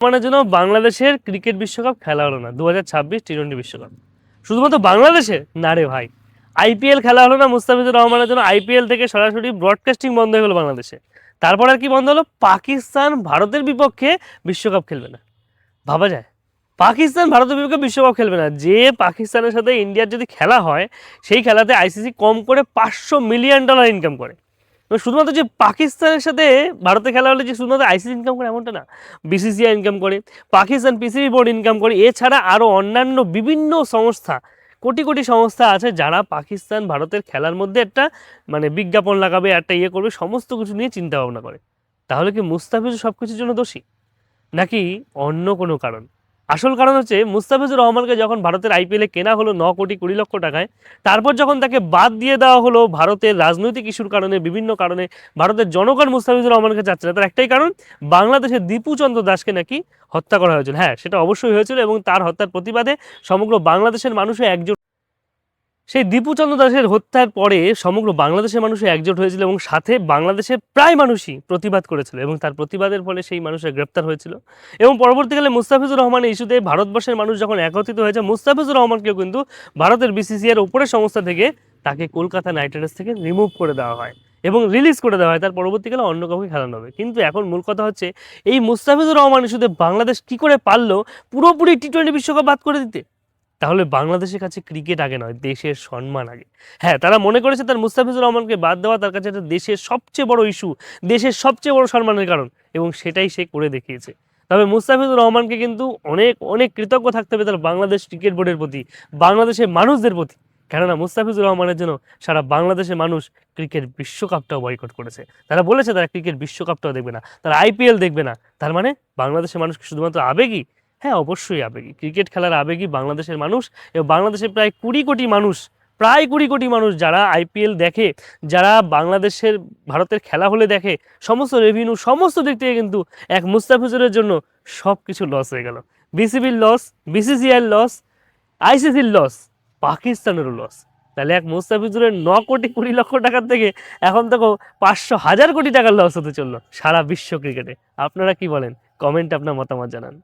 রহমানের জন্য বাংলাদেশের ক্রিকেট বিশ্বকাপ খেলা হলো না দু হাজার ছাব্বিশ টি টোয়েন্টি বিশ্বকাপ। শুধুমাত্র বাংলাদেশে? না রে ভাই। আইপিএল খেলা হলো না মুস্তাফিজুর রহমানের জন্য আইপিএল থেকে সরাসরি ব্রডকাস্টিং বন্ধ হয়ে গেলো বাংলাদেশে। তারপর আর কি বন্ধ হলো? পাকিস্তান ভারতের বিপক্ষে বিশ্বকাপ খেলবে না। ভাবা যায়। পাকিস্তান ভারতের বিপক্ষে বিশ্বকাপ খেলবে না। যে পাকিস্তানের সাথে ইন্ডিয়ার যদি খেলা হয়, সেই খেলাতে আইসিসি কম করে পাঁচশো মিলিয়ন ডলার ইনকাম করে। শুধুমাত্র যে পাকিস্তানের সাথে ভারতে খেলা হলে যে শুধুমাত্র আইসিসি ইনকাম করে এমনটা না বিসিসিআই ইনকাম করে, পাকিস্তান পিসিবি বোর্ড ইনকাম করে, এছাড়া আরও অন্যান্য বিভিন্ন সংস্থা, কোটি কোটি সংস্থা আছে যারা পাকিস্তান ভারতের খেলার মধ্যে একটা মানে বিজ্ঞাপন লাগাবে, একটা ইয়ে করবে, সমস্ত কিছু নিয়ে চিন্তা ভাবনা করে। তাহলে কি মুস্তাফিজ সব কিছুর জন্য দোষী? নাকি অন্য কোনো কারণ? আসল কারণ হচ্ছে মুস্তাফিজুর রহমানকে যখন ভারতের আইপিএলে কেনা হলো ন কোটি কুড়ি লক্ষ টাকায়, তারপর যখন তাকে বাদ দিয়ে দেওয়া হলো ভারতের রাজনৈতিক ইস্যুর কারণে, বিভিন্ন কারণে, ভারতের জনগণ মুস্তাফিজুর রহমানকে চাচ্ছে না। তার একটাই কারণ, বাংলাদেশের দীপুচন্দ্র দাসকে নাকি হত্যা করা হয়েছিল। হ্যাঁ সেটা অবশ্যই হয়েছিল এবং তার হত্যার প্রতিবাদে সমগ্র বাংলাদেশের মানুষও একজোট সেই দীপুচন্দ্র দাসের হত্যার পরে সমগ্র বাংলাদেশের মানুষ একজোট হয়েছিল এবং সাথে বাংলাদেশের প্রায় মানুষই প্রতিবাদ করেছিল এবং তার প্রতিবাদের ফলে সেই মানুষের গ্রেপ্তার হয়েছিল। এবং পরবর্তীকালে মুস্তাফিজুর রহমানের ইস্যুতে ভারতবর্ষের মানুষ যখন একত্রিত হয়েছে, মুস্তাফিজুর রহমানকেও কিন্তু ভারতের বিসিসিআর উপরের সংস্থা থেকে তাকে কলকাতা নাইট রাইডার্স থেকে রিমুভ করে দেওয়া হয় এবং রিলিজ করে দেওয়া হয়। তার পরবর্তীকালে অন্য কাউকে খেলানো হবে। কিন্তু এখন মূল কথা হচ্ছে, এই মুস্তাফিজুর রহমান ইস্যুতে বাংলাদেশ কি করে পারল পুরোপুরি টি টোয়েন্টি বিশ্বকাপ বাদ করে দিতে? তাহলে বাংলাদেশের কাছে ক্রিকেট আগে নয়, দেশের সম্মান আগে। হ্যাঁ তারা মনে করেছে তার মুস্তাফিজুর রহমানকে বাদ দেওয়া তার কাছে একটা দেশের সবচেয়ে বড় ইস্যু দেশের সবচেয়ে বড় সম্মানের কারণ এবং সেটাই সে করে দেখিয়েছে। তবে মুস্তাফিজুর রহমানকে কিন্তু অনেক অনেক কৃতজ্ঞ থাকতে হবে তার বাংলাদেশ ক্রিকেট বোর্ডের প্রতি, বাংলাদেশের মানুষদের প্রতি। কেননা মুস্তাফিজুর রহমানের জন্য সারা বাংলাদেশের মানুষ ক্রিকেট বিশ্বকাপটাও বয়কট করেছে। তারা বলেছে তারা ক্রিকেট বিশ্বকাপটাও দেখবে না, তারা আইপিএল দেখবে না। তার মানে বাংলাদেশের মানুষ শুধুমাত্র আবেগী হ্যাঁ অবশ্যই আবেগী। ক্রিকেট খেলার আবেগী বাংলাদেশের মানুষ এবং বাংলাদেশের প্রায় কুড়ি কোটি মানুষ, প্রায় কুড়ি কোটি মানুষ যারা আইপিএল দেখে, যারা বাংলাদেশের, ভারতের খেলা হলে দেখে, সমস্ত রেভিনিউ সমস্ত দিক থেকে কিন্তু এক মুস্তাফিজুরের জন্য সব কিছু লস হয়ে গেল। বিসিবির লস বিসিসিআইয়ের লস আইসিসির লস পাকিস্তানেরও লস তাহলে এক মুস্তাফিজুরের ন কোটি কুড়ি লক্ষ টাকার থেকে এখন তো পাঁচশো হাজার কোটি টাকার লস হতে চলল সারা বিশ্ব ক্রিকেটে। আপনারা কি বলেন? কমেন্ট আপনার মতামত জানান।